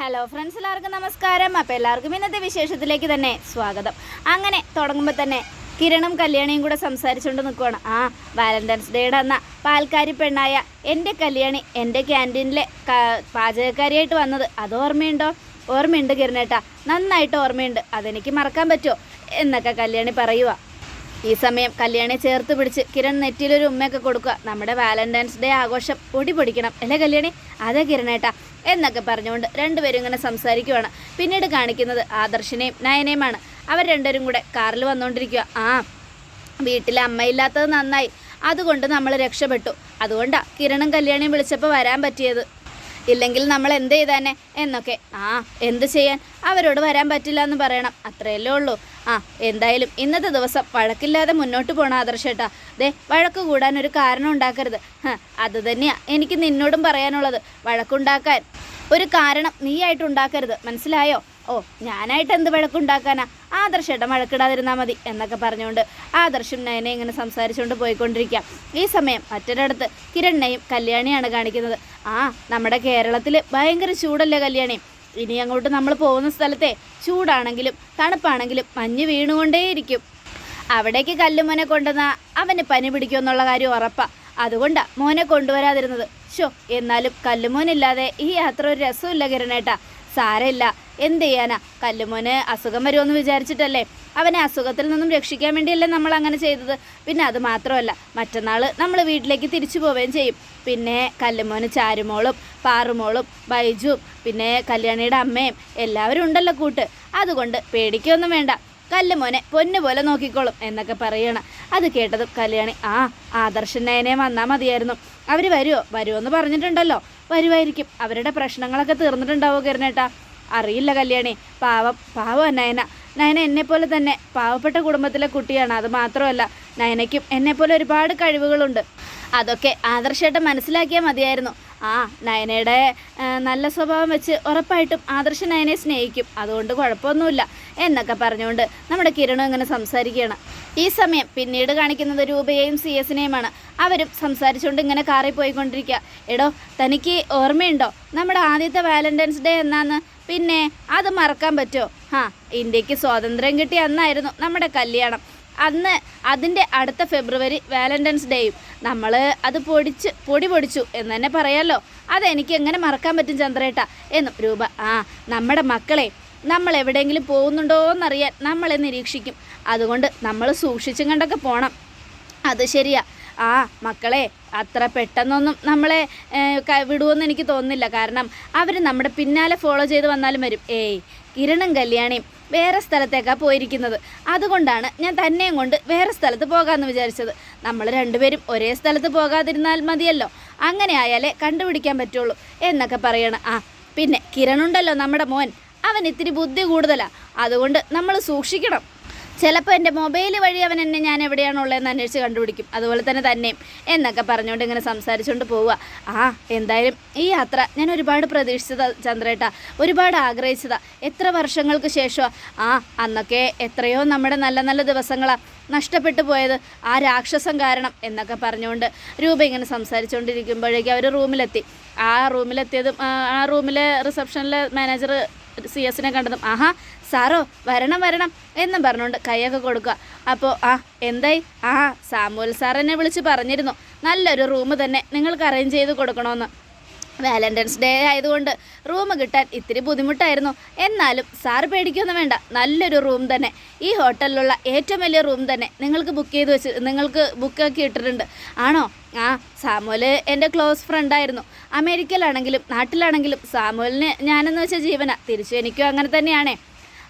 Hello friends എല്ലാവർക്കും നമസ്കാരം. അപ്പോൾ എല്ലാവർക്കും ഇന്നത്തെ വിശേഷത്തിലേക്ക് തന്നെ സ്വാഗതം. അങ്ങനെ തുടങ്ങുമ്പോൾ തന്നെ കിരണും കല്യാണിയും കൂടെ സംസാരിച്ചുകൊണ്ട് നിൽക്കുവാണ് ആ വാലന്റൈൻസ് ഡേയുടെ അന്ന പാൽക്കാരി പെണ്ണായ എന്റെ കല്യാണി എന്റെ ക്യാന്റീനിലെ പാചകക്കാരിയായിട്ട് വന്നത്. അത് ഓർമ്മയുണ്ടോ? ഓർമ്മയുണ്ട് കിരണേട്ടാ. നന്നായിട്ട് ഓർമ്മയുണ്ട്. അതെനിക്ക് മറക്കാൻ പറ്റുമോ? എന്നൊക്കെ കല്യാണി പറയുക ഈ സമയം കല്യാണി ചേർത്ത് പിടിച്ച് കിരൺ നെറ്റിയിലൊരു ഉമ്മയൊക്കെ കൊടുക്കുക. നമ്മുടെ വാലന്റൈൻസ് ഡേ ആഘോഷം പൊടി പൊടിക്കണം. അല്ലേ കല്യാണി? അതെ കിരണേട്ടാ. എന്നൊക്കെ പറഞ്ഞുകൊണ്ട് രണ്ടുപേരും ഇങ്ങനെ സംസാരിക്കുവാണ്. പിന്നീട് കാണിക്കുന്നത് ആദർശിനെയും നയനയുമാണ്. അവർ രണ്ടുപേരും കൂടെ കാറിൽ വന്നുകൊണ്ടിരിക്കുക ആ വീട്ടിൽ അമ്മയില്ലാത്തത് നന്നായി. അതുകൊണ്ട് നമ്മൾ രക്ഷപ്പെട്ടു. അതുകൊണ്ടാണ് കിരണും കല്യാണിയും വിളിച്ചപ്പോൾ വരാൻ പറ്റിയത്. ഇല്ലെങ്കിൽ നമ്മൾ എന്ത് ചെയ്താനെ എന്നൊക്കെ. ആ എന്ത് ചെയ്യാൻ? അവരോട് വരാൻ പറ്റില്ല എന്ന് പറയണം. അത്രയല്ലേ ഉള്ളൂ. ആ എന്തായാലും ഇന്നത്തെ ദിവസം വഴക്കില്ലാതെ മുന്നോട്ട് പോണ ആദർശേട്ടാ ദേ വഴക്ക് കൂടാൻ ഒരു കാരണം ഉണ്ടാക്കരുത്. അത് തന്നെയാ എനിക്ക് നിന്നോടും പറയാനുള്ളത്. വഴക്കുണ്ടാക്കാൻ ഒരു കാരണം നീയായിട്ട് ഉണ്ടാക്കരുത്. മനസ്സിലായോ? ഓ ഞാനായിട്ട് എന്ത് വഴക്കുണ്ടാക്കാനാ? ആദർശേട്ടൻ വഴക്കിടാതിരുന്നാൽ മതി എന്നൊക്കെ പറഞ്ഞുകൊണ്ട് ആദർശും നയനെ ഇങ്ങനെ സംസാരിച്ചുകൊണ്ട് പോയിക്കൊണ്ടിരിക്കുക ഈ സമയം മറ്റൊരിടത്ത് കിരണ്ണയും കല്യാണിയാണ് കാണിക്കുന്നത്. ആ നമ്മുടെ കേരളത്തിൽ ഭയങ്കര ചൂടല്ലേ കല്യാണി? ഇനി അങ്ങോട്ട് നമ്മൾ പോകുന്ന സ്ഥലത്തെ ചൂടാണെങ്കിലും തണുപ്പാണെങ്കിലും മഞ്ഞ് വീണുകൊണ്ടേയിരിക്കും. അവിടേക്ക് കല്ലുമോനെ കൊണ്ടുവന്ന അവന് പനി പിടിക്കുമെന്നുള്ള കാര്യം ഉറപ്പാ. അതുകൊണ്ടാണ് മോനെ കൊണ്ടുവരാതിരുന്നത്. ഷോ എന്നാലും കല്ലുമോനില്ലാതെ ഈ യാത്ര ഒരു രസമില്ല കിരണേട്ടാ സാരമില്ല. എന്ത് ചെയ്യാനാ? കല്ലുമോന് അസുഖം വരുമെന്ന് വിചാരിച്ചിട്ടല്ലേ? അവനെ അസുഖത്തിൽ നിന്നും രക്ഷിക്കാൻ വേണ്ടിയല്ലേ നമ്മൾ അങ്ങനെ ചെയ്തത്. പിന്നെ അത് മാത്രമല്ല മറ്റന്നാൾ നമ്മൾ വീട്ടിലേക്ക് തിരിച്ചു പോവുകയും ചെയ്യും. പിന്നെ കല്ലുമോന് ചാരുമോളും പാറുമോളും ബൈജു പിന്നെ കല്യാണിയുടെ അമ്മയും എല്ലാവരും ഉണ്ടല്ലോ കൂട്ട്. അതുകൊണ്ട് പേടിക്കൊന്നും വേണ്ട. കല്ലുമോനെ പൊന്നു പോലെ നോക്കിക്കോളും എന്നൊക്കെ പറയണം. അത് കേട്ടതും കല്യാണി ആ ആദർശൻ നയനെ വന്നാൽ മതിയായിരുന്നു. അവർ വരുമോ വരുമോ എന്ന് പറഞ്ഞിട്ടുണ്ടല്ലോ. വരുമായിരിക്കും അവരുടെ പ്രശ്നങ്ങളൊക്കെ തീർന്നിട്ടുണ്ടാവോ കിരണേട്ടാ? അറിയില്ല കല്യാണി. പാവം പാവം നയന. നയന എന്നെപ്പോലെ തന്നെ പാവപ്പെട്ട കുടുംബത്തിലെ കുട്ടിയാണ്. അത് മാത്രമല്ല നയനയ്ക്കും എന്നെപ്പോലെ ഒരുപാട് കഴിവുകളുണ്ട്. അതൊക്കെ ആദർശമായിട്ട് മനസ്സിലാക്കിയാൽ മതിയായിരുന്നു. ആ നയനയുടെ നല്ല സ്വഭാവം വെച്ച് ഉറപ്പായിട്ടും ആദർശ നയനെ സ്നേഹിക്കും. അതുകൊണ്ട് കുഴപ്പമൊന്നുമില്ല എന്നൊക്കെ പറഞ്ഞുകൊണ്ട് നമ്മുടെ കിരണും ഇങ്ങനെ സംസാരിക്കുകയാണ്. ഈ സമയം പിന്നീട് കാണിക്കുന്നത് രൂപയെയും സി എസിനെയുമാണ്. അവരും സംസാരിച്ചുകൊണ്ട് ഇങ്ങനെ കാറിൽ പോയിക്കൊണ്ടിരിക്കുക. എടോ തനിക്ക് ഓർമ്മയുണ്ടോ? നമ്മുടെ ആദ്യത്തെ വാലന്റൈൻസ് ഡേ എന്നാന്ന്. പിന്നെ അത് മറക്കാൻ പറ്റുമോ? ഹാ ഇന്ത്യയ്ക്ക് സ്വാതന്ത്ര്യം കിട്ടിയ അന്നായിരുന്നു നമ്മുടെ കല്യാണം. അന്ന് അതിന്റെ അടുത്ത ഫെബ്രുവരി വാലന്റൈൻസ് ഡേയും. നമ്മൾ അത് പൊടിച്ച് പൊടി പൊടിച്ചു എന്ന് തന്നെ പറയാമല്ലോ അതെനിക്ക് എങ്ങനെ മറക്കാൻ പറ്റും ചന്ദ്രേട്ട? എന്നും രൂപ ആ നമ്മുടെ മക്കളെ നമ്മൾ എവിടെയെങ്കിലും പോകുന്നുണ്ടോ എന്നറിയാൻ നമ്മളെ നിരീക്ഷിക്കും. അതുകൊണ്ട് നമ്മൾ സൂക്ഷിച്ചും കണ്ടൊക്കെ പോകണം അത് ശരിയാ. ആ മക്കളെ അത്ര പെട്ടെന്നൊന്നും നമ്മളെ വിടുമെന്ന് എനിക്ക് തോന്നുന്നില്ല. കാരണം അവർ നമ്മുടെ പിന്നാലെ ഫോളോ ചെയ്ത് വന്നാലും വരും. ഏയ് കിരണും കല്യാണിയും വേറെ സ്ഥലത്തേക്കാണ് പോയിരിക്കുന്നത്. അതുകൊണ്ടാണ് ഞാൻ തന്നെയും കൊണ്ട് വേറെ സ്ഥലത്ത് പോകാമെന്ന് വിചാരിച്ചത്. നമ്മൾ രണ്ടുപേരും ഒരേ സ്ഥലത്ത് പോകാതിരുന്നാൽ മതിയല്ലോ. അങ്ങനെ ആയാലേ കണ്ടുപിടിക്കാൻ പറ്റുള്ളൂ എന്നൊക്കെ പറയണം. ആ പിന്നെ കിരണുണ്ടല്ലോ നമ്മുടെ മോൻ. അവൻ ഇത്തിരി ബുദ്ധി കൂടുതലാണ് അതുകൊണ്ട് നമ്മൾ സൂക്ഷിക്കണം. ചിലപ്പോൾ എന്റെ മൊബൈൽ വഴി അവൻ എന്നെ ഞാൻ എവിടെയാണുള്ളതെന്ന് അന്വേഷിച്ച് കണ്ടുപിടിക്കും. അതുപോലെ തന്നെ തന്നെയും. എന്നൊക്കെ പറഞ്ഞുകൊണ്ട് ഇങ്ങനെ സംസാരിച്ചുകൊണ്ട് പോവുക. ആ എന്തായാലും ഈ യാത്ര ഞാൻ ഒരുപാട് പ്രതീക്ഷിച്ചതാ ചന്ദ്രേട്ട. ഒരുപാട് ആഗ്രഹിച്ചതാ. എത്ര വർഷങ്ങൾക്ക് ശേഷമാണ് ആ അന്നൊക്കെ എത്രയോ നമ്മുടെ നല്ല നല്ല ദിവസങ്ങളാണ് നഷ്ടപ്പെട്ടു പോയത്. ആ രാക്ഷസം കാരണം എന്നൊക്കെ പറഞ്ഞുകൊണ്ട് രൂപ ഇങ്ങനെ സംസാരിച്ചുകൊണ്ടിരിക്കുമ്പോഴേക്കും അവർ റൂമിലെത്തി. ആ റൂമിലെത്തിയതും ആ, റൂമിലെ റിസപ്ഷനിലെ മാനേജർ സി എസിനെ കണ്ടതും ആഹാ സാറോ വരണം വരണം എന്നും പറഞ്ഞുകൊണ്ട് കൈയൊക്കെ കൊടുക്കുക. അപ്പോൾ ആ എന്തായി? ആ സാമുവൽ സാർ എന്നെ വിളിച്ച് പറഞ്ഞിരുന്നു. നല്ലൊരു റൂം തന്നെ. നിങ്ങൾക്ക് അറേഞ്ച് ചെയ്ത് കൊടുക്കണമെന്ന് വാലന്റൈൻസ് ഡേ ആയതുകൊണ്ട് റൂം കിട്ടാൻ ഇത്തിരി ബുദ്ധിമുട്ടായിരുന്നു. എന്നാലും സാർ പേടിക്കൊന്നും വേണ്ട. നല്ലൊരു റൂം തന്നെ. ഈ ഹോട്ടലിലുള്ള ഏറ്റവും വലിയ റൂം തന്നെ നിങ്ങൾക്ക് ബുക്ക് ചെയ്ത് വെച്ച് നിങ്ങൾക്ക് ബുക്ക് ആക്കി ഇട്ടിട്ടുണ്ട്. ആണോ? ആ സാമുവൽ എന്റെ ക്ലോസ് ഫ്രണ്ടായിരുന്നു അമേരിക്കയിലാണെങ്കിലും നാട്ടിലാണെങ്കിലും സാമുവലിന് ഞാനെന്ന് വെച്ച ജീവന. തിരിച്ചു എനിക്കും അങ്ങനെ തന്നെയാണേ.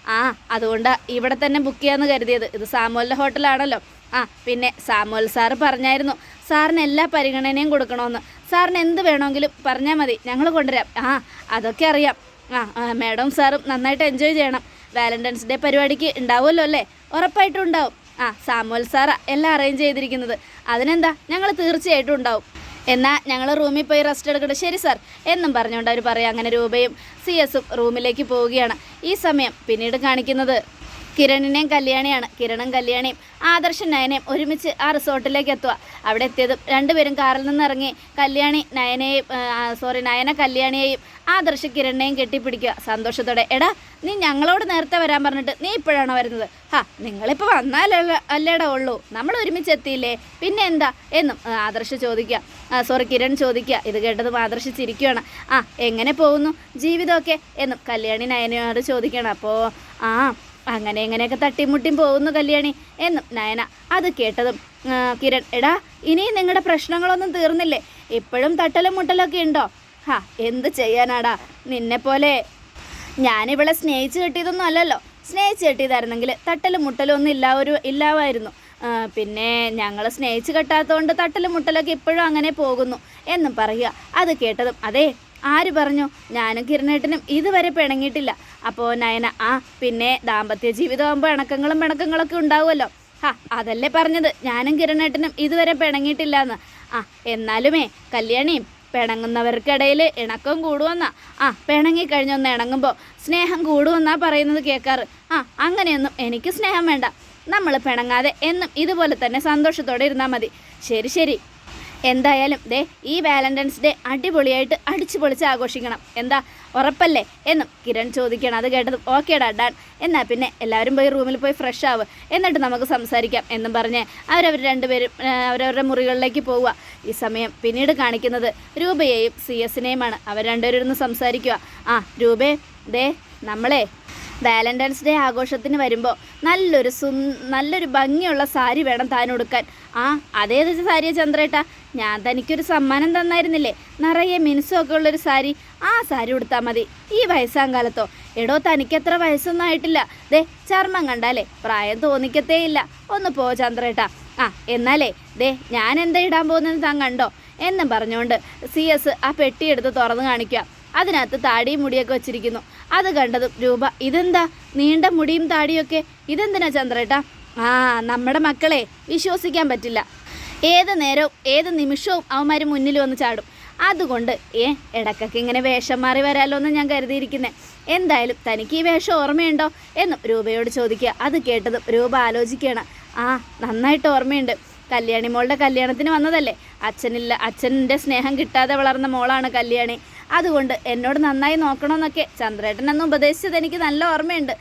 ആ അതുകൊണ്ട് ഇവിടെ തന്നെ ബുക്ക് ചെയ്യാമെന്ന് കരുതിയത്. ഇത് സാമുവലിന്റെ ഹോട്ടലാണല്ലോ ആ പിന്നെ സാമുവൽ സാറ് പറഞ്ഞായിരുന്നു. സാറിന് എല്ലാ പരിഗണനയും കൊടുക്കണമെന്ന്. സാറിന് എന്ത് വേണമെങ്കിലും പറഞ്ഞാൽ മതി. ഞങ്ങൾ കൊണ്ടുവരാം. ആ അതൊക്കെ അറിയാം. ആ മാഡം സാറും നന്നായിട്ട് എൻജോയ് ചെയ്യണം. വാലന്റൈൻസ് ഡേ പരിപാടിക്ക് ഉണ്ടാവുമല്ലോ അല്ലേ? ഉറപ്പായിട്ടും ഉണ്ടാവും. ആ സാമുവൽ സാറാ എല്ലാം അറേഞ്ച് ചെയ്തിരിക്കുന്നത്. അതിനെന്താ? ഞങ്ങൾ തീർച്ചയായിട്ടും ഉണ്ടാവും. എന്നാൽ ഞങ്ങൾ റൂമിൽ പോയി റെസ്റ്റ് എടുക്കട്ടെ. ശരി സാർ. എന്നും പറഞ്ഞുകൊണ്ട് അവർ പറയും. അങ്ങനെ രൂപയും സി എസും റൂമിലേക്ക് പോവുകയാണ്. ഈ സമയം പിന്നീട് കാണിക്കുന്നത്. കിരണിനെയും കല്യാണിയാണ് കിരണും കല്യാണിയും ആദർശ നയനയും ഒരുമിച്ച് ആ റിസോർട്ടിലേക്ക് എത്തുക. അവിടെ എത്തിയതും രണ്ടുപേരും കാറിൽ നിന്ന് ഇറങ്ങി കല്യാണി നയനയെയും സോറി നയന കല്യാണിയെയും ആദർശ കിരണിനെയും കെട്ടിപ്പിടിക്കുക. സന്തോഷത്തോടെ എടാ നീ ഞങ്ങളോട് നേരത്തെ വരാൻ പറഞ്ഞിട്ട് നീ ഇപ്പോഴാണോ വരുന്നത്? ഹാ നിങ്ങളിപ്പോൾ വന്നാലല്ല അല്ലേടാ ഉള്ളൂ. നമ്മൾ ഒരുമിച്ച് എത്തിയില്ലേ? പിന്നെ എന്താ? എന്നും ആദർശ ചോദിക്കുക. സോറി കിരൺ ചോദിക്കുക. ഇത് കേട്ടതും ആദർശ് ചിരിക്കുകയാണ്. ആ എങ്ങനെ പോകുന്നു? ജീവിതമൊക്കെ? എന്നും കല്യാണി നയനയോട് ചോദിക്കണം അപ്പോൾ ആ അങ്ങനെ എങ്ങനെയൊക്കെ തട്ടിമുട്ടിയും പോകുന്നു കല്യാണി എന്നും നയന. അത് കേട്ടതും കിരൺ എടാ ഇനിയും നിങ്ങളുടെ പ്രശ്നങ്ങളൊന്നും തീർന്നില്ലേ? ഇപ്പോഴും തട്ടലും മുട്ടലൊക്കെ ഉണ്ടോ? ഹാ എന്ത് ചെയ്യാനാടാ? നിന്നെപ്പോലെ ഞാനിവളെ സ്നേഹിച്ച് കെട്ടിയതൊന്നും അല്ലല്ലോ. സ്നേഹിച്ച് കെട്ടിയതായിരുന്നെങ്കിൽ തട്ടലും മുട്ടലും ഒന്നും ഇല്ല ഒരു ഇല്ലാവായിരുന്നു. പിന്നെ ഞങ്ങൾ സ്നേഹിച്ച് കെട്ടാത്തതുകൊണ്ട് തട്ടലും മുട്ടലൊക്കെ ഇപ്പോഴും അങ്ങനെ പോകുന്നു എന്നും പറയുക. അത് കേട്ടതും അതെ ആര് പറഞ്ഞു? ഞാനും കിരണേട്ടനും ഇതുവരെ പിണങ്ങിയിട്ടില്ല. അപ്പോൾ നയന ആ പിന്നെ ദാമ്പത്യ ജീവിതമാകുമ്പോൾ ഇണക്കങ്ങളും പിണക്കങ്ങളൊക്കെ ഉണ്ടാവുമല്ലോ. ഹാ അതല്ലേ പറഞ്ഞത്. ഞാനും കിരണേട്ടനും ഇതുവരെ പിണങ്ങിയിട്ടില്ല എന്ന് ആ എന്നാലുമേ കല്യാണിയും പിണങ്ങുന്നവർക്കിടയിൽ ഇണക്കം കൂടുമെന്നാ ആ പിണങ്ങി കഴിഞ്ഞൊന്ന് ഇണങ്ങുമ്പോൾ സ്നേഹം കൂടുമെന്നാ പറയുന്നത് കേൾക്കാറ് ആ അങ്ങനെയൊന്നും എനിക്ക് സ്നേഹം വേണ്ട. നമ്മൾ പിണങ്ങാതെ എന്നും ഇതുപോലെ തന്നെ സന്തോഷത്തോടെ ഇരുന്നാൽ മതി. ശരി ശരി. എന്തായാലും ദേ ഈ വാലന്റൈൻസ് ഡേ അടിപൊളിയായിട്ട് അടിച്ചു പൊളിച്ച് ആഘോഷിക്കണം. എന്താ? ഉറപ്പല്ലേ? എന്നും കിരൺ ചോദിക്കണം അത് കേട്ടത് ഓക്കേടാ ഡാൻ എന്നാൽ പിന്നെ എല്ലാവരും പോയി റൂമിൽ പോയി ഫ്രഷ് ആവുക എന്നിട്ട് നമുക്ക് സംസാരിക്കാം. എന്നും പറഞ്ഞ് അവരവർ രണ്ടുപേരും അവരവരുടെ മുറികളിലേക്ക് പോവുക. ഈ സമയം പിന്നീട് കാണിക്കുന്നത് രൂപയെയും സി എസിനെയുമാണ് അവർ രണ്ടുപേരും ഇരുന്ന് സംസാരിക്കുക. ആ രൂപേ ദേ നമ്മളെ വാലന്റൈൻസ് ഡേ ആഘോഷത്തിന് വരുമ്പോൾ നല്ലൊരു സു നല്ലൊരു ഭംഗിയുള്ള സാരി വേണം താൻ ഉടുക്കാൻ ആ അതേത് സാരിയാ ചന്ദ്രേട്ടാ. ഞാൻ തനിക്കൊരു സമ്മാനം തന്നായിരുന്നില്ലേ? നിറയെ മിനുസമൊക്കെ ഉള്ളൊരു സാരി. ആ സാരി ഉടുത്താൽ മതി. ഈ വയസ്സാം കാലത്തോ എടോ തനിക്കത്ര വയസ്സൊന്നും ആയിട്ടില്ല. ദേ ചർമ്മം കണ്ടാലേ? പ്രായം തോന്നിക്കത്തേ ഇല്ല ഒന്ന് പോ ചന്ദ്രേട്ടാ. ആ എന്നാലേ ദേ ഞാൻ എന്താ ഇടാൻ പോകുന്നത് താൻ കണ്ടോ? എന്നും പറഞ്ഞുകൊണ്ട് സി എസ് ആ പെട്ടിയെടുത്ത് തുറന്നു കാണിക്കുക അതിനകത്ത് താടിയും മുടിയൊക്കെ വെച്ചിരിക്കുന്നു. അത് കണ്ടതും രൂപ ഇതെന്താ? നീണ്ട മുടിയും താടിയൊക്കെ? ഇതെന്തിനാ ചന്ദ്രേട്ടാ? ആ നമ്മുടെ മക്കളെ വിശ്വസിക്കാൻ പറ്റില്ല. ഏത് നേരവും ഏത് നിമിഷവും അവന്മാർ മുന്നിൽ വന്ന് ചാടും. അതുകൊണ്ട് ഏ ഇടക്കൊക്കെ ഇങ്ങനെ വേഷം മാറി വരാലോ എന്ന് ഞാൻ കരുതിയിരിക്കുന്നത് എന്തായാലും തനിക്ക് ഈ വേഷം ഓർമ്മയുണ്ടോ? എന്നും രൂപയോട് ചോദിക്കുക. അത് കേട്ടതും രൂപ ആലോചിക്കുകയാണ്. ആ നന്നായിട്ട് ഓർമ്മയുണ്ട്. കല്യാണി മോളുടെ കല്യാണത്തിന് വന്നതല്ലേ? അച്ഛനില്ല അച്ഛന്റെ സ്നേഹം കിട്ടാതെ വളർന്ന മോളാണ് കല്യാണി. അതുകൊണ്ട് എന്നോട് നന്നായി നോക്കണമെന്നൊക്കെ ചന്ദ്രേട്ടൻ അന്ന് ഉപദേശിച്ചത് എനിക്ക് നല്ല ഓർമ്മയുണ്ട്.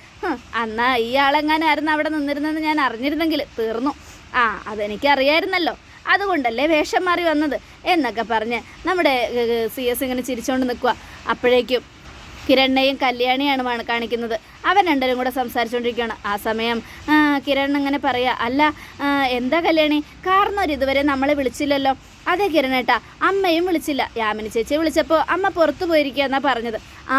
അന്നാ ഈ ആളെങ്ങാനായിരുന്നു അവിടെ നിന്നിരുന്നെന്ന് ഞാൻ അറിഞ്ഞിരുന്നെങ്കിൽ തീർന്നു. ആ അതെനിക്കറിയായിരുന്നല്ലോ. അതുകൊണ്ടല്ലേ വേഷം മാറി വന്നത് എന്നൊക്കെ പറഞ്ഞ് നമ്മുടെ സി എസ് ഇങ്ങനെ ചിരിച്ചുകൊണ്ട് നിൽക്കുക അപ്പോഴേക്കും കിരണ്ണയും കല്യാണിയാണ് കാണിക്കുന്നത്. അവൻ രണ്ടുപേരും കൂടെ സംസാരിച്ചുകൊണ്ടിരിക്കുകയാണ് ആ സമയം കിരൺ അങ്ങനെ പറയുക അല്ല എന്താ കല്യാണി? കാരണവർ ഇതുവരെ നമ്മളെ വിളിച്ചില്ലല്ലോ. അതെ കിരണേട്ടാ അമ്മയും വിളിച്ചില്ല. യാമിനി ചേച്ചിയെ വിളിച്ചപ്പോൾ അമ്മ പുറത്തു പോയിരിക്കുക പറഞ്ഞത്. ആ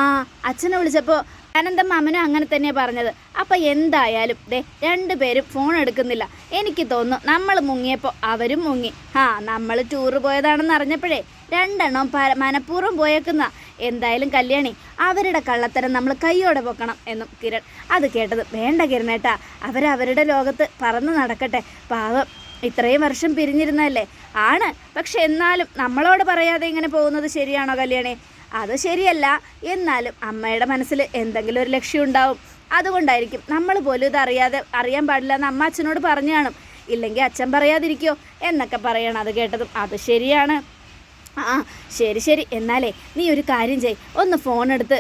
അച്ഛനെ വിളിച്ചപ്പോൾ അനന്തം മാമനും അങ്ങനെ തന്നെയാണ് പറഞ്ഞത്. അപ്പം എന്തായാലും ദേ രണ്ടുപേരും ഫോൺ എടുക്കുന്നില്ല. എനിക്ക് തോന്നുന്നു നമ്മൾ മുങ്ങിയപ്പോൾ അവരും മുങ്ങി. ആ നമ്മൾ ടൂറ് പോയതാണെന്ന് അറിഞ്ഞപ്പോഴേ രണ്ടെണ്ണം പര മനഃപൂർവം പോയേക്കുന്ന. എന്തായാലും കല്യാണി അവരുടെ കള്ളത്തരം നമ്മൾ കൈയോടെ പൊക്കണം എന്നും കിരൺ. അത് കേട്ടത് വേണ്ട കിരണേട്ടാ അവരവരുടെ ലോകത്ത് പറന്ന് നടക്കട്ടെ. പാവം ഇത്രയും വർഷം പിരിഞ്ഞിരുന്നതല്ലേ? ആണ്. പക്ഷെ എന്നാലും നമ്മളോട് പറയാതെ ഇങ്ങനെ പോകുന്നത് ശരിയാണോ കല്യാണി? അത് ശരിയല്ല. എന്നാലും അമ്മയുടെ മനസ്സിൽ എന്തെങ്കിലും ഒരു ലക്ഷ്യം ഉണ്ടാവും. അതുകൊണ്ടായിരിക്കും നമ്മൾ പോലും ഇത് അറിയാതെ അറിയാൻ പാടില്ല എന്ന് അമ്മ അച്ഛനോട് പറഞ്ഞു കാണും. ഇല്ലെങ്കിൽ അച്ഛൻ പറയാതിരിക്കോ എന്നൊക്കെ പറയണം അത് കേട്ടതും. അത് ശരിയാണ്. ആ ശരി ശരി. എന്നാലേ നീ ഒരു കാര്യം ചെയ്. ഒന്ന് ഫോൺ എടുത്ത്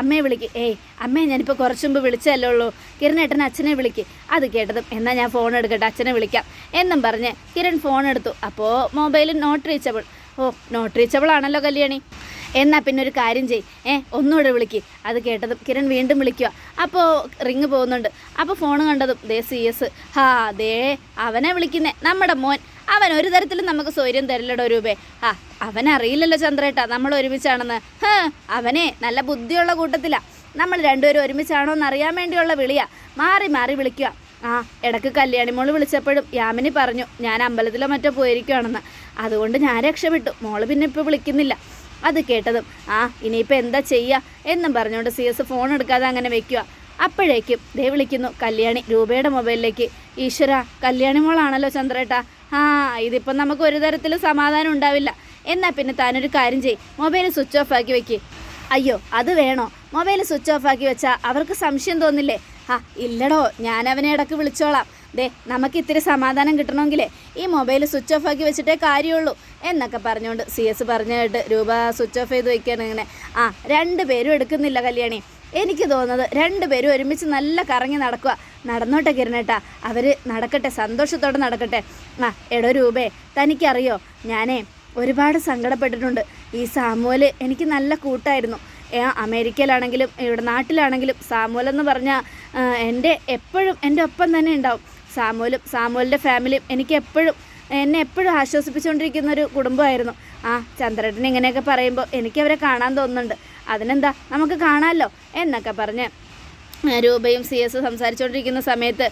അമ്മയെ വിളിക്ക്. ഏയ് അമ്മയെ ഞാനിപ്പോൾ കുറച്ച് മുമ്പ് വിളിച്ചല്ലേ ഉള്ളൂ. കിരണേട്ടൻ അച്ഛനെ വിളിക്ക്. അത് കേട്ടതും എന്നാൽ ഞാൻ ഫോൺ എടുക്കട്ടെ അച്ഛനെ വിളിക്കാം. എന്നും പറഞ്ഞ് കിരൺ ഫോൺ എടുത്തു. അപ്പോൾ mobile not reachable oh not reachable ആണല്ലോ കല്യാണി. എന്നാൽ പിന്നെ ഒരു കാര്യം ചെയ്. ഏ ഒന്നുകൂടെ വിളിക്ക്. അത് കേട്ടതും കിരൺ വീണ്ടും വിളിക്കുക അപ്പോൾ റിങ് പോകുന്നുണ്ട്. അപ്പോൾ ഫോൺ കണ്ടതും ദേ സി എസ് ഹാ ദേ അവനെ വിളിക്കുന്നേ. നമ്മുടെ മോൻ. അവൻ ഒരു തരത്തിലും നമുക്ക് സ്വൈര്യം തരില്ലടോ രൂപേ. ആ അവനറിയില്ലല്ലോ ചന്ദ്രേട്ടാ. നമ്മൾ ഒരുമിച്ചാണെന്ന്. അവനെ നല്ല ബുദ്ധിയുള്ള കൂട്ടത്തിലാ. നമ്മൾ രണ്ടുപേരും ഒരുമിച്ചാണോ എന്ന് അറിയാൻ വേണ്ടിയുള്ള വിളിയാ. മാറി മാറി വിളിക്കുക ആ ഇടയ്ക്ക് കല്യാണിമോൾ വിളിച്ചപ്പോഴും യാമിനി പറഞ്ഞു ഞാൻ അമ്പലത്തിലോ മറ്റോ പോയിരിക്കുകയാണെന്ന് അതുകൊണ്ട് ഞാൻ രക്ഷപ്പെട്ടു. മോൾ പിന്നെ ഇപ്പോൾ വിളിക്കുന്നില്ല. അത് കേട്ടതും ആ ഇനിയിപ്പോൾ എന്താ ചെയ്യുക എന്നും പറഞ്ഞുകൊണ്ട് സി എസ് ഫോൺ എടുക്കാതെ അങ്ങനെ വെക്കുക അപ്പോഴേക്കും ദേ വിളിക്കുന്നു കല്യാണി രൂപയുടെ മൊബൈലിലേക്ക്. ഈശ്വര കല്യാണി മോളാണല്ലോ ചന്ദ്രേട്ടാ. ആ ഇതിപ്പം നമുക്ക് ഒരു തരത്തിലും സമാധാനം ഉണ്ടാവില്ല. എന്നാൽ പിന്നെ താനൊരു കാര്യം ചെയ്യ്. മൊബൈൽ സ്വിച്ച് ഓഫ് ആക്കി വെക്ക്. അയ്യോ അത് വേണോ? മൊബൈൽ സ്വിച്ച് ഓഫ് ആക്കി വെച്ചാൽ അവർക്ക് സംശയം തോന്നില്ലേ? ആ ഇല്ലടോ ഞാൻ അവനെ ഇടയ്ക്ക് വിളിച്ചോളാം. ദേ നമുക്ക് ഇത്തിരി സമാധാനം കിട്ടണമെങ്കിലേ ഈ മൊബൈൽ സ്വിച്ച് ഓഫ് ആക്കി വെച്ചിട്ടേ കാര്യമുള്ളൂ. എന്നൊക്കെ പറഞ്ഞുകൊണ്ട് സി എസ് പറഞ്ഞിട്ട് രൂപ സ്വിച്ച് ഓഫ് ചെയ്ത് വയ്ക്കുകയാണ് ഇങ്ങനെ. ആ രണ്ട് പേരും എടുക്കുന്നില്ല കല്യാണി. എനിക്ക് തോന്നുന്നത് രണ്ട് പേരും ഒരുമിച്ച് നല്ല കറങ്ങി നടക്കുക. നടന്നോട്ടെ കിരണേട്ടാ. അവർ നടക്കട്ടെ സന്തോഷത്തോടെ നടക്കട്ടെ. ആ എടോ രൂപേ തനിക്കറിയോ ഞാനേ ഒരുപാട് സങ്കടപ്പെട്ടിട്ടുണ്ട്. ഈ സാമുവൽ എനിക്ക് നല്ല കൂട്ടായിരുന്നു. അമേരിക്കയിലാണെങ്കിലും ഇവിടെ നാട്ടിലാണെങ്കിലും സാമുവൽ എന്ന് പറഞ്ഞാൽ എന്റെ എപ്പോഴും എന്റെ ഒപ്പം തന്നെ ഉണ്ടാവും. സാമുവലും സാമുവലിന്റെ ഫാമിലിയും എനിക്ക് എപ്പോഴും എന്നെ എപ്പോഴും ആശ്വസിപ്പിച്ചുകൊണ്ടിരിക്കുന്ന ഒരു കുടുംബമായിരുന്നു. ആ ചന്ദ്രേട്ടൻ ഇങ്ങനെയൊക്കെ പറയുമ്പോൾ എനിക്ക് അവരെ കാണാൻ തോന്നുന്നുണ്ട്. അതിനെന്താ? നമുക്ക് കാണാമല്ലോ എന്നൊക്കെ പറഞ്ഞ് രൂപയും സി എസ് സംസാരിച്ചുകൊണ്ടിരിക്കുന്ന സമയത്ത്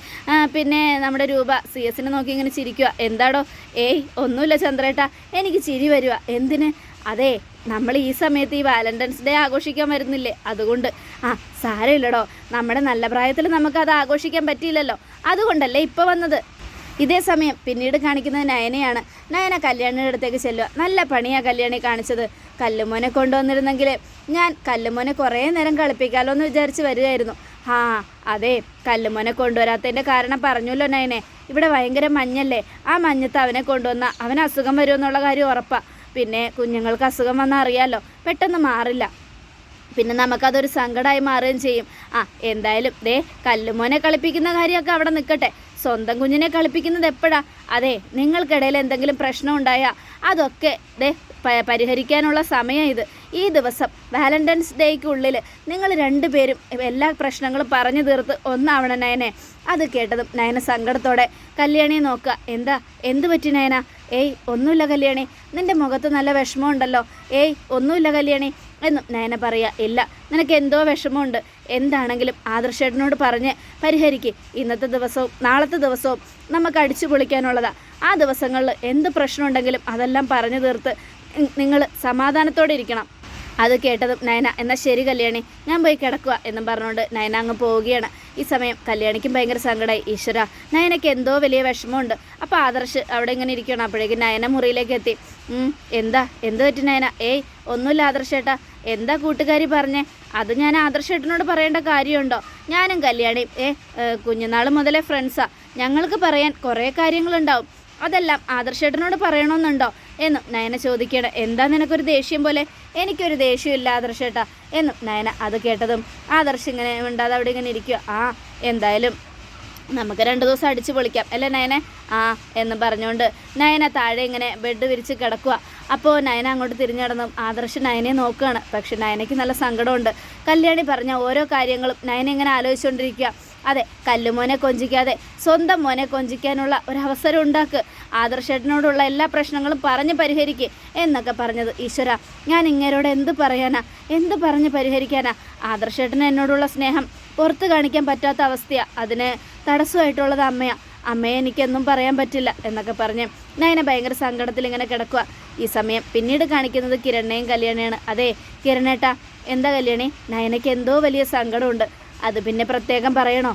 പിന്നെ നമ്മുടെ രൂപ സി എസിനെ നോക്കി ഇങ്ങനെ ചിരിക്കുക എന്താടോ? ഏയ് ഒന്നുമില്ല ചന്ദ്രേട്ട. എനിക്ക് ചിരി വരുക എന്തിന്? അതെ നമ്മൾ ഈ സമയത്ത് ഈ വാലന്റൈൻസ് ഡേ ആഘോഷിക്കാൻ വരുന്നില്ലേ? അതുകൊണ്ട് ആ സാരമില്ലടോ. നമ്മുടെ നല്ല പ്രായത്തിൽ നമുക്കത് ആഘോഷിക്കാൻ പറ്റിയില്ലല്ലോ. അതുകൊണ്ടല്ലേ ഇപ്പോൾ വന്നത്? ഇതേ സമയം പിന്നീട് കാണിക്കുന്നത് നയനയാണ്. നയന കല്യാണിയുടെ അടുത്തേക്ക് ചെല്ലുക നല്ല പണിയാണ് കല്യാണി കാണിച്ചത്. കല്ലുമോനെ കൊണ്ടുവന്നിരുന്നെങ്കിൽ ഞാൻ കല്ലുമോനെ കുറേ നേരം കളിപ്പിക്കാമല്ലോ എന്ന് വിചാരിച്ച് വരികയായിരുന്നു. ആ അതെ കല്ലുമോനെ കൊണ്ടുവരാത്തതിന്റെ കാരണം പറഞ്ഞല്ലോ നയനെ. ഇവിടെ ഭയങ്കര മഞ്ഞല്ലേ? ആ മഞ്ഞത്ത് അവനെ കൊണ്ടുവന്ന അവൻ അസുഖം വരുമെന്നുള്ള കാര്യം ഉറപ്പാണ് പിന്നെ കുഞ്ഞുങ്ങൾക്ക് അസുഖം വന്നാൽ അറിയാമല്ലോ പെട്ടെന്ന് മാറില്ല. പിന്നെ നമുക്കതൊരു സങ്കടമായി മാറുകയും ചെയ്യും. ആ എന്തായാലും ദേ കല്ലുമോനെ കളിപ്പിക്കുന്ന കാര്യമൊക്കെ അവിടെ നിൽക്കട്ടെ. സ്വന്തം കുഞ്ഞിനെ കളിപ്പിക്കുന്നത് എപ്പോഴാ? അതെ നിങ്ങൾക്കിടയിൽ എന്തെങ്കിലും പ്രശ്നം ഉണ്ടായാൽ അതൊക്കെ ദേ പരിഹരിക്കാനുള്ള സമയം ഇത്. ഈ ദിവസം വാലന്റൈൻസ് ഡേയ്ക്കുള്ളിൽ നിങ്ങൾ രണ്ടുപേരും എല്ലാ പ്രശ്നങ്ങളും പറഞ്ഞു തീർത്ത് ഒന്നാവണം നയനെ. അത് കേട്ടതും നയന സങ്കടത്തോടെ കല്യാണിയെ നോക്കുക എന്താ? എന്ത് പറ്റി നയന? ഏയ് ഒന്നുമില്ല കല്യാണി. നിന്റെ മുഖത്ത് നല്ല വിഷമമുണ്ടല്ലോ. ഏയ് ഒന്നുമില്ല കല്യാണി. എന്നും നയന പറയുക ഇല്ല നിനക്ക് എന്തോ വിഷമമുണ്ട്. എന്താണെങ്കിലും ആദർശേട്ടനോട് പറഞ്ഞ് പരിഹരിക്ക്. ഇന്നത്തെ ദിവസവും നാളത്തെ ദിവസവും നമുക്ക് അടിച്ചു പൊളിക്കാനുള്ളതാണ് ആ ദിവസങ്ങളിൽ എന്ത് പ്രശ്നമുണ്ടെങ്കിലും അതെല്ലാം പറഞ്ഞു തീർത്ത് നിങ്ങൾ സമാധാനത്തോടെ ഇരിക്കണം. അത് കേട്ടതും നയന എന്നാൽ ശരി കല്യാണി ഞാൻ പോയി കിടക്കുക എന്നും പറഞ്ഞുകൊണ്ട് നയന അങ്ങ് പോവുകയാണ്. ഈ സമയം കല്യാണിക്കും ഭയങ്കര സങ്കടമായി ഈശ്വര നയനയ്ക്ക് എന്തോ വലിയ വിഷമമുണ്ട്. അപ്പോൾ ആദർശ് അവിടെ ഇങ്ങനെ ഇരിക്കണം അപ്പോഴേക്കും നയന മുറിയിലേക്ക് എത്തി. "ഉം, എന്താ? എന്ത് പറ്റി നയന? ഏയ് ഒന്നുമില്ല ആദർശ് ആദർശേട്ടാ എന്താ കൂട്ടുകാരി പറഞ്ഞേ? അത് ഞാൻ ആദർശ് ആദർശേട്ടനോട് പറയേണ്ട കാര്യമുണ്ടോ? ഞാനും കല്യാണിയും ഏ കുഞ്ഞുനാൾ മുതലേ ഫ്രണ്ട്സാ ഞങ്ങൾക്ക് പറയാൻ കുറേ കാര്യങ്ങളുണ്ടാവും. അതെല്ലാം ആദർശേട്ടനോട് പറയണമെന്നുണ്ടോ എന്നും നയന ചോദിക്കണം എന്താ നിനക്കൊരു ദേഷ്യം പോലെ? എനിക്കൊരു ദേഷ്യമില്ല ആദർശേട്ടാ എന്നും നയന അത് കേട്ടതും ആദർശ് ഇങ്ങനെ ഉണ്ടാതെ അവിടെ ഇങ്ങനെ ഇരിക്കുക ആ എന്തായാലും നമുക്ക് രണ്ട് ദിവസം അടിച്ചു പൊളിക്കാം. അല്ലേ നയനെ? ആ എന്ന് പറഞ്ഞുകൊണ്ട് നയന താഴെ ഇങ്ങനെ ബെഡ് വിരിച്ച് കിടക്കുക അപ്പോൾ നയന അങ്ങോട്ട് തിരിഞ്ഞു നടന്നു ആദർശ് നയനെ നോക്കുകയാണ്. പക്ഷെ നയനയ്ക്ക് നല്ല സങ്കടമുണ്ട്. കല്യാണി പറഞ്ഞ ഓരോ കാര്യങ്ങളും നയന ഇങ്ങനെ ആലോചിച്ചുകൊണ്ടിരിക്കുക അതെ കല്ലുമോനെ കൊഞ്ചിക്കാതെ സ്വന്തം മോനെ കൊഞ്ചിക്കാനുള്ള ഒരു അവസരം ഉണ്ടാക്ക്. ആദർശേട്ടനോടുള്ള എല്ലാ പ്രശ്നങ്ങളും പറഞ്ഞ് പരിഹരിക്ക് എന്നൊക്കെ പറഞ്ഞത് ഈശ്വര. ഞാൻ ഇങ്ങേരോട് എന്ത് പറയാനാ? എന്ത് പറഞ്ഞ് പരിഹരിക്കാനാ? ആദർശേട്ടന് എന്നോടുള്ള സ്നേഹം പുറത്ത് കാണിക്കാൻ പറ്റാത്ത അവസ്ഥയാ. അതിന് തടസ്സമായിട്ടുള്ളത് അമ്മയാ. അമ്മയെ എനിക്കൊന്നും പറയാൻ പറ്റില്ല എന്നൊക്കെ പറഞ്ഞ് നയന ഭയങ്കര സങ്കടത്തിൽ ഇങ്ങനെ കിടക്കുക ഈ സമയം പിന്നീട് കാണിക്കുന്നത് കിരണേയും കല്യാണിയാണ്. അതെ കിരണേട്ടാ എന്താ കല്യാണി? നയനയ്ക്ക് എന്തോ വലിയ സങ്കടമുണ്ട്. അത് പിന്നെ പ്രത്യേകം പറയണോ?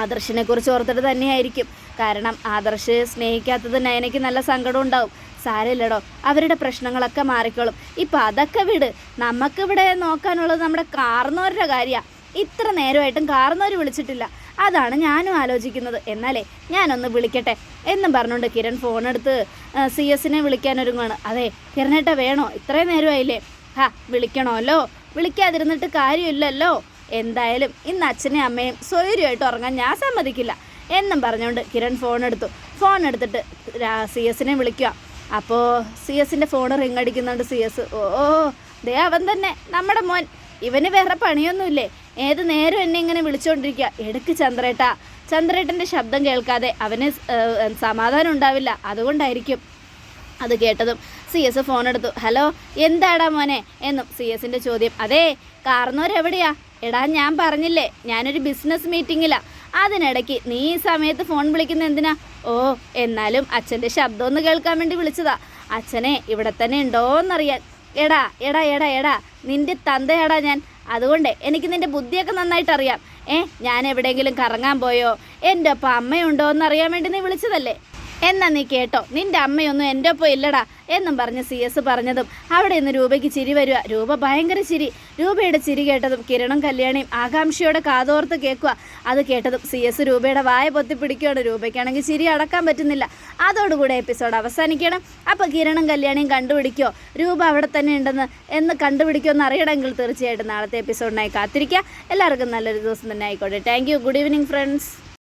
ആദർശിനെ കുറിച്ച് ഓർത്തിട്ട് തന്നെയായിരിക്കും. കാരണം ആദർശ് സ്നേഹിക്കാത്തത് നയനയ്ക്ക് നല്ല സങ്കടം ഉണ്ടാവും. സാരമില്ലടോ അവരുടെ പ്രശ്നങ്ങളൊക്കെ മാറിക്കോളും. ഇപ്പം അതൊക്കെ വിട്. നമുക്കിവിടെ നോക്കാനുള്ളത് നമ്മുടെ കാർന്നവരുടെ കാര്യമാണ് ഇത്ര നേരമായിട്ടും കാർന്നവർ വിളിച്ചിട്ടില്ല. അതാണ് ഞാനും ആലോചിക്കുന്നത്. എന്നാലേ ഞാനൊന്ന് വിളിക്കട്ടെ. എന്നും പറഞ്ഞുകൊണ്ട് കിരൺ ഫോൺ എടുത്ത് സി എസിനെ വിളിക്കാനൊരുങ്ങുകയാണ് അതെ കിരണേട്ട വേണോ? ഇത്രയും നേരമായില്ലേ? ഹാ വിളിക്കണമല്ലോ. വിളിക്കാതിരുന്നിട്ട് കാര്യമില്ലല്ലോ. എന്തായാലും ഇന്ന് അച്ഛനെയും അമ്മയും സ്വൈര്യമായിട്ട് ഉറങ്ങാൻ ഞാൻ സമ്മതിക്കില്ല എന്നും പറഞ്ഞുകൊണ്ട് കിരൺ ഫോൺ എടുത്തു. ഫോൺ എടുത്തിട്ട് സി എസിനെ വിളിക്കുക. അപ്പോൾ സി എസിന്റെ ഫോൺ റിങ് അടിക്കുന്നുണ്ട് സി എസ് ഓ ദേ അവൻ തന്നെ നമ്മുടെ മോൻ. ഇവന് വേറെ പണിയൊന്നുമില്ലേ? ഏത് നേരം എന്നെ ഇങ്ങനെ വിളിച്ചുകൊണ്ടിരിക്കുക എടുക്ക് ചന്ദ്രേട്ട. ചന്ദ്രേട്ടന്റെ ശബ്ദം കേൾക്കാതെ അവന് സമാധാനം ഉണ്ടാവില്ല. അതുകൊണ്ടായിരിക്കും അത് കേട്ടതും. സി എസ് ഫോൺ എടുത്തു. ഹലോ എന്താടാ മോനെ? എന്നും സി എസിന്റെ ചോദ്യം. അതെ കാർന്നോരെവിടെയാ എടാ ഞാൻ പറഞ്ഞില്ലേ ഞാനൊരു ബിസിനസ് മീറ്റിങ്ങിലാ അതിനിടയ്ക്ക് നീ ഈ സമയത്ത് ഫോൺ വിളിക്കുന്ന എന്തിനാ? ഓ എന്നാലും അച്ഛന്റെ ശബ്ദം ഒന്ന് കേൾക്കാൻ വേണ്ടി വിളിച്ചതാ. അച്ഛനെ ഇവിടെ തന്നെ ഉണ്ടോയെന്നറിയാൻ എടാ എടാ എടാ എടാ നിന്റെ തന്തയാടാ ഞാൻ. അതുകൊണ്ട് എനിക്ക് നിന്റെ ബുദ്ധിയൊക്കെ നന്നായിട്ട് അറിയാം ഏ ഞാൻ എവിടെയെങ്കിലും കറങ്ങാൻ പോയോ? എന്റെ ഒപ്പം അമ്മയുണ്ടോ എന്നറിയാൻ വേണ്ടി നീ വിളിച്ചതല്ലേ? എന്നാ നീ കേട്ടോ? നിന്റെ അമ്മയൊന്നും എന്റെ ഒപ്പം ഇല്ലടാ എന്നും പറഞ്ഞ് സി എസ് പറഞ്ഞതും അവിടെ നിന്ന് രൂപയ്ക്ക് ചിരി വരിക രൂപ ഭയങ്കര ചിരി. രൂപയുടെ ചിരി കേട്ടതും കിരണും കല്യാണിയും ആകാംക്ഷയോടെ കാതോർത്ത് കേൾക്കുക അത് കേട്ടതും സി എസ് രൂപയുടെ വായ പൊത്തിപ്പിടിക്കുകയാണ് രൂപയ്ക്കാണെങ്കിൽ ചിരി അടക്കാൻ പറ്റുന്നില്ല. അതോടുകൂടെ എപ്പിസോഡ് അവസാനിക്കണം. അപ്പോൾ കിരണും കല്യാണിയും കണ്ടുപിടിക്കോ? രൂപ അവിടെ തന്നെ ഉണ്ടെന്ന് എന്ന് കണ്ടുപിടിക്കുമോ എന്ന് അറിയണമെങ്കിൽ തീർച്ചയായിട്ടും നാളത്തെ എപ്പിസോഡിനായി കാത്തിരിക്കുക. എല്ലാവർക്കും നല്ലൊരു ദിവസം തന്നെ ആയിക്കോട്ടെ. Thank good evening friends